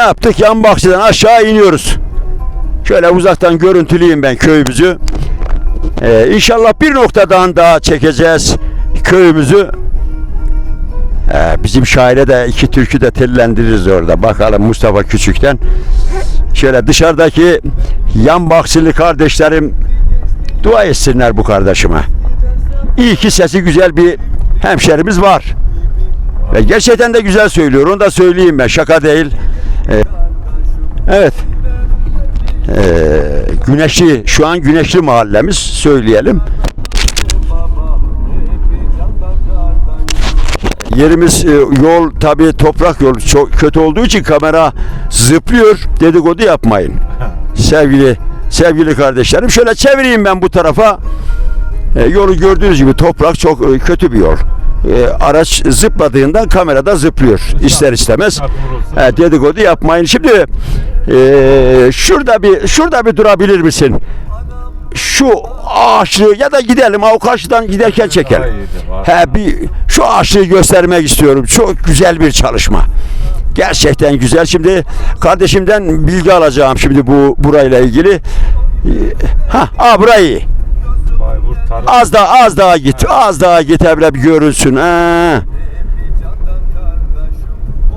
yaptık? Yan bahçeden aşağı iniyoruz. Şöyle uzaktan görüntüleyeyim ben köyümüzü. Ee, inşallah bir noktadan daha çekeceğiz köyümüzü. Ee, bizim şaire de iki türkü de tellendiririz orada. Bakalım Mustafa Küçük'ten. Şöyle dışarıdaki yan bahçeli kardeşlerim dua etsinler bu kardeşime. İyi ki sesi güzel bir hemşerimiz var. Ve gerçekten de güzel söylüyor. Onu da söyleyeyim ben. Şaka değil. Ee, evet. Ee, güneşli, şu an güneşli mahallemiz söyleyelim. Yerimiz e, yol tabi toprak yol çok kötü olduğu için kamera zıplıyor. Dedikodu yapmayın. Sevgili sevgili kardeşlerim şöyle çevireyim ben bu tarafa. E, yolu gördüğünüz gibi toprak çok e, kötü bir yol. E, araç zıpladığından kamerada zıplıyor ister istemez. E, dedikodu yapmayın. Şimdi e, şurada bir şurada bir durabilir misin? Şu ağaçlığı ya da gidelim o karşıdan giderken çekelim. He bir şu ağaçlığı göstermek istiyorum. Çok güzel bir çalışma. Gerçekten güzel. Şimdi kardeşimden bilgi alacağım şimdi bu burayla ilgili. E, Ha, aa burayı. Az daha az daha git. Az daha git evre bir görünsün. Ha.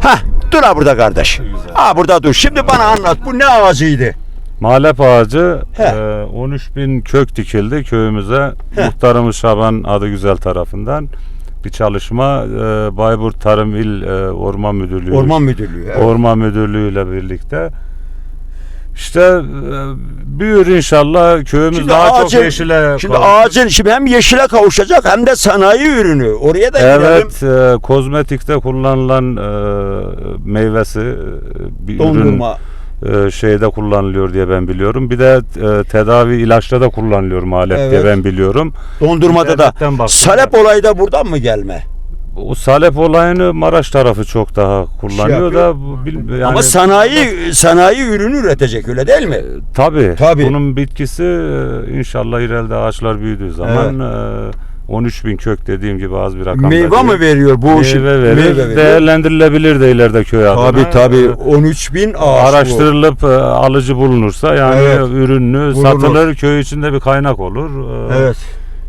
Ha, dur ha burada kardeş. Ha burada dur. Şimdi bana anlat. Bu ne ağacıydı? Malep ağacı He. e, 13 bin kök dikildi köyümüze. Muhtarımız Şaban adı güzel tarafından bir çalışma e, Bayburt Tarım İl e, Orman Müdürlüğü Müdürlüğü. Orman Müdürlüğü ile birlikte işte e, büyür inşallah köyümüz Şimdi daha ağacın- çok yeşile Şimdi kavuşur. ağacın şimdi hem yeşile kavuşacak hem de sanayi ürünü. Oraya da gidelim. Evet, e, kozmetikte kullanılan e, meyvesi e, bir ürün Dondurma. e, şeyde kullanılıyor diye ben biliyorum. Bir de e, tedavi ilaçta da kullanılıyor diye Evet. ben biliyorum. Dondurmada da. İnternetten baktım Salep olayı da buradan mı gelme? O salep olayını Maraş tarafı çok daha kullanıyor yapıyor. da bu bil- yani Ama sanayi sanayi ürünü üretecek öyle değil mi? tabi Tabii. bunun bitkisi e, inşallah ileride ağaçlar büyüdüğü zaman e, 13 bin kök dediğim gibi az bir rakam. Meyve mi veriyor bu? Meyve şimdi? verir. Meyve veriyor. Değerlendirilebilir de ileride köy adına. Tabii tabii. E, 13 bin ağaç bu. araştırılıp e, alıcı bulunursa yani Evet. ürünlü Bulunur. satılır köy içinde bir kaynak olur. E, Evet.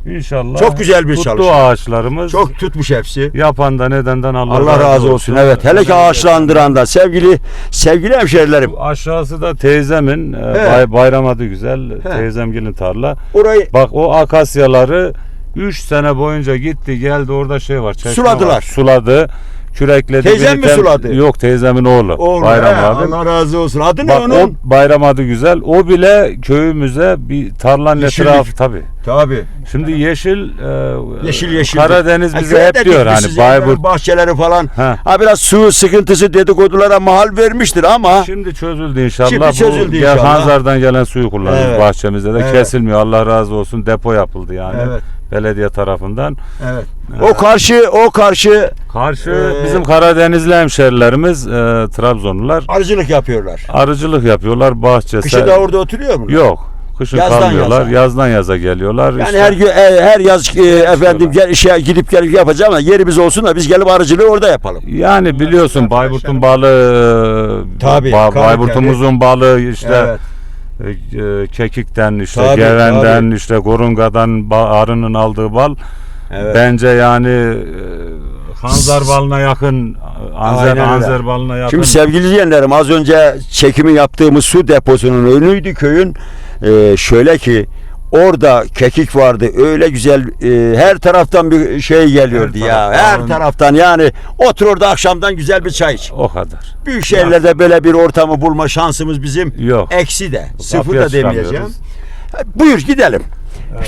İnşallah. Çok güzel bir tuttu çalışma. ağaçlarımız. Çok tutmuş hepsi. yapan da nedenden Allah, Allah razı olsun. Evet. Hele ki ağaçlandıran da sevgili sevgili hemşerilerim. Aşağısı da teyzemin e, He. bay, bayram adı güzel. He. Teyzemgilin tarla. Orayı Bak o akasyaları 3 sene boyunca gitti geldi orada şey var. çeşme Suladılar. var. Suladı. Kürekledi. Teyzem mi suladı? Yok teyzemin oğlu. oğlum, Bayram he, abi. Allah razı olsun. Adı ne Bak onun? o bayram adı güzel. O bile köyümüze bir tarlanın Yeşillik. etrafı tabi. Tabii. Şimdi yeşil e, Yeşil yeşil. Karadeniz Ha, bize köye hep diyor hani Bayburt. bahçeleri falan. Ha. Ha biraz su sıkıntısı dedikodulara mahal vermiştir ama Şimdi çözüldü inşallah. Şimdi çözüldü Bu inşallah. Hanzar'dan gelen suyu kullanıyoruz Evet. bahçemizde de Evet. kesilmiyor. Allah razı olsun. Depo yapıldı yani. Evet. Belediye tarafından. evet. O karşı o karşı Karşı Ee, bizim Karadenizli hemşerilerimiz e, Trabzonlular arıcılık yapıyorlar. arıcılık yapıyorlar bahçe. Kışı da orada oturuyor mu? Yok. Kışın Yazdan kalmıyorlar. yaza. Yazdan yaza geliyorlar. Yani İşte her gün e, her yaz e, efendim gel işe gidip gelip yapacağım ama yerimiz olsun da biz gelip arıcılığı orada yapalım. yani biliyorsun Bayburt'un balığı Tabii, Ba-. Bayburt'umuzun balığı işte Evet. E, e, kekikten işte Tabii, gevenden tabii. işte gorungadan arının aldığı bal Evet. bence yani e, Hanzar balına yakın Anzer. Anzer balına yakın. Şimdi sevgili izleyenlerim az önce çekimi yaptığımız su deposunun önüydü köyün. Ee, şöyle ki orada kekik vardı. Öyle güzel e, her taraftan bir şey geliyordu Her ya. taraftan. Her taraftan yani otur orada akşamdan güzel bir çay iç. o kadar. Büyük şehirlerde böyle bir ortamı bulma şansımız bizim Yok. eksi de. Sıfır da demeyeceğim. Buyur gidelim.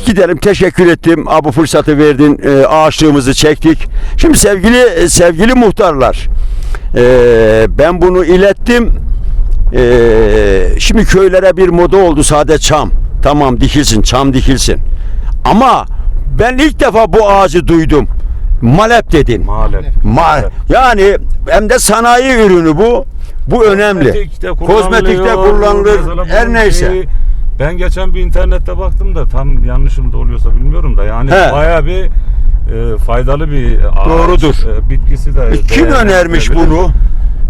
Gidelim teşekkür ettim. Abi fırsatı verdin. E, ağaçlığımızı çektik. Şimdi sevgili e, sevgili muhtarlar. e, ben bunu ilettim. E, şimdi köylere bir moda oldu sade çam. Tamam dikilsin, çam dikilsin. Ama ben ilk defa bu ağacı duydum. Malep dedin. Malep. Ma yani hem de sanayi ürünü bu. Bu önemli. Kozmetikte kullanılır. Her neyse. ben geçen bir internette baktım da tam yanlışım da oluyorsa bilmiyorum da yani He. bayağı bir e, faydalı bir ağaç. Doğrudur. E, bitkisi de Kim önermiş bunu?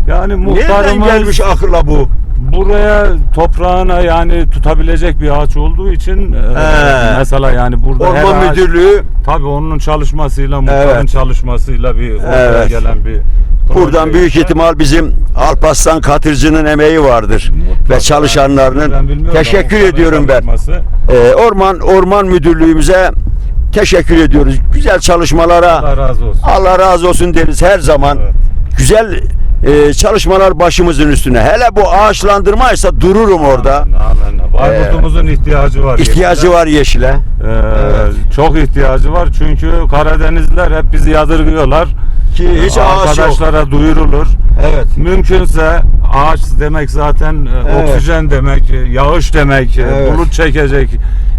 Yani Nereden muhtarımız gelmiş akılla bu? Buraya toprağına yani tutabilecek bir ağaç olduğu için e, He. mesela yani burada her Orman ağaç- Müdürlüğü Tabii onun çalışmasıyla, muhtarın Evet. çalışmasıyla bir ortaya Evet. gelen bir buradan proje büyük ihtimal bizim Alparslan Katırcı'nın emeği vardır Mutlaka. ve Ben çalışanlarının. bilmiyorum Teşekkür muhtarın ediyorum ben. çalışması. Ee, Orman Orman Müdürlüğümüze teşekkür ediyoruz. Güzel çalışmalara Allah razı olsun. Allah razı olsun deriz her zaman. Evet. Güzel e, çalışmalar başımızın üstüne. Hele bu ağaçlandırmaysa dururum orada. Bayburt'umuzun ihtiyacı var. İhtiyacı yeşile. var yeşile. Ee, Evet. Çok ihtiyacı var çünkü Karadenizliler hep bizi yadırgıyorlar. Ki hiç ağaç yok. Arkadaşlara duyurulur. Evet. Mümkünse ağaç demek zaten e, Evet. oksijen demek, e, yağış demek, e, Evet. bulut çekecek.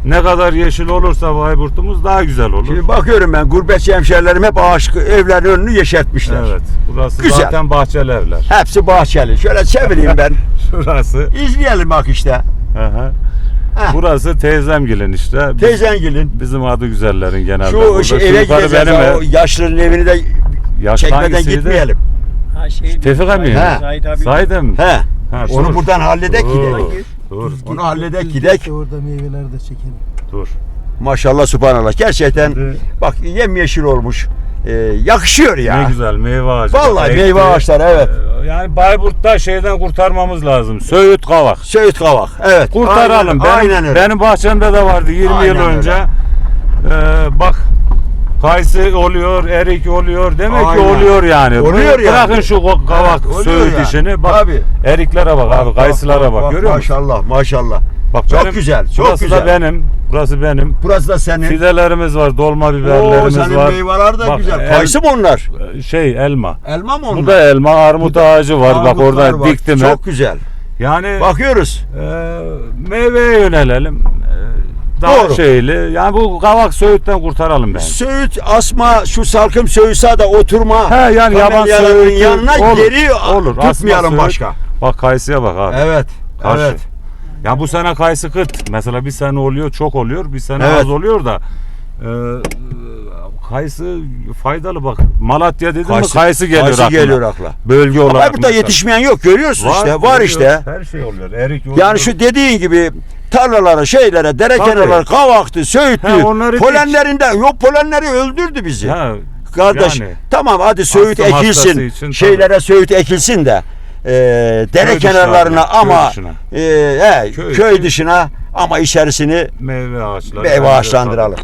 Ne kadar yeşil olursa Bayburt'umuz daha güzel olur. Şimdi bakıyorum ben gurbetçi hemşerilerim hep ağaç evlerin önünü yeşertmişler. Evet. Burası Güzel. zaten bahçeli evler. Hepsi bahçeli. Şöyle çevireyim ben. Şurası. İzleyelim bak işte. Hı hı. Heh. Burası teyzemgilin işte. Biz- Teyzengilin. Bizim adı güzellerin genelde. Şu Burada. şey, Şu eve yukarı gideceğiz. benim ev. O yaşlının evini de Yaş çekmeden hangisiydi? gitmeyelim. Ha şey Tevfik abi? He. Zahid abi. He. Ha, Onu dur. buradan halledek Dur, gidelim. Dur, Onu halledek gidek. Orada meyveleri de çekelim. dur. Maşallah subhanallah. Gerçekten Şimdi bak yemyeşil olmuş. Ee, yakışıyor ya. Ne güzel meyve ağacı. Vallahi Ekti. meyve ağaçları, evet. Ee, Yani Bayburt'ta şeyden kurtarmamız lazım. Söğüt kavak. Söğüt kavak. Evet. Kurtaralım. Aynen, benim, aynen öyle. benim bahçemde de vardı 20 Aynen yıl önce. öyle. Ee, bak kayısı oluyor, erik oluyor. Demek ki Aynen. oluyor yani. Oluyor yani. Bırakın şu ko- kavak Evet, oluyor söğüt yani. işini. Bak Tabii. eriklere bak, abi, kayısılara bak. Görüyor musun? Maşallah maşallah. Bak Çok benim- güzel, çok burası güzel. da benim. Burası benim. Burası da senin. Fidelerimiz var, dolma Oo, biberlerimiz senin var. meyveler de Bak, güzel. el- Kayısı mı onlar? Şey elma. Elma mı onlar? Bu da elma, armut ağacı var. bak Armutlar orada var. diktim Çok güzel. Yani Bakıyoruz. e, meyveye yönelelim. E, daha Doğru. şeyli. Yani bu kavak söğütten kurtaralım ben. Söğüt asma şu salkım söğüsa da oturma. He yani yaban kamelyaların söğütü yanına olur, geri olur. Asma tutmayalım söğüt. başka. Bak kayısıya bak abi. Evet. Karşı. Evet. Ya bu sene kayısı kıt. Mesela bir sene oluyor, çok oluyor. Bir sene Evet. az oluyor da. E, kayısı faydalı bak. Malatya dedim mi kayısı geliyor kayısı aklına. geliyor akla. Bölge Ama olarak. burada mesela. yetişmeyen yok görüyorsun işte. Var oluyor. işte. Her şey oluyor. Erik oluyor. Yani şu dediğin gibi tarlalara, şeylere, dere Tabii. kenarları, kavaktı, söğütlü. He, onları dik. polenlerinden yok polenleri öldürdü bizi. Ha, Kardeş yani. tamam hadi söğüt Astım ekilsin. için şeylere söğüt ekilsin de e, dere Köy dışına kenarlarına köy ama dışına. e, he, Köy- köy dışına ama içerisini meyve ağaçları. meyve ağaçlandıralım.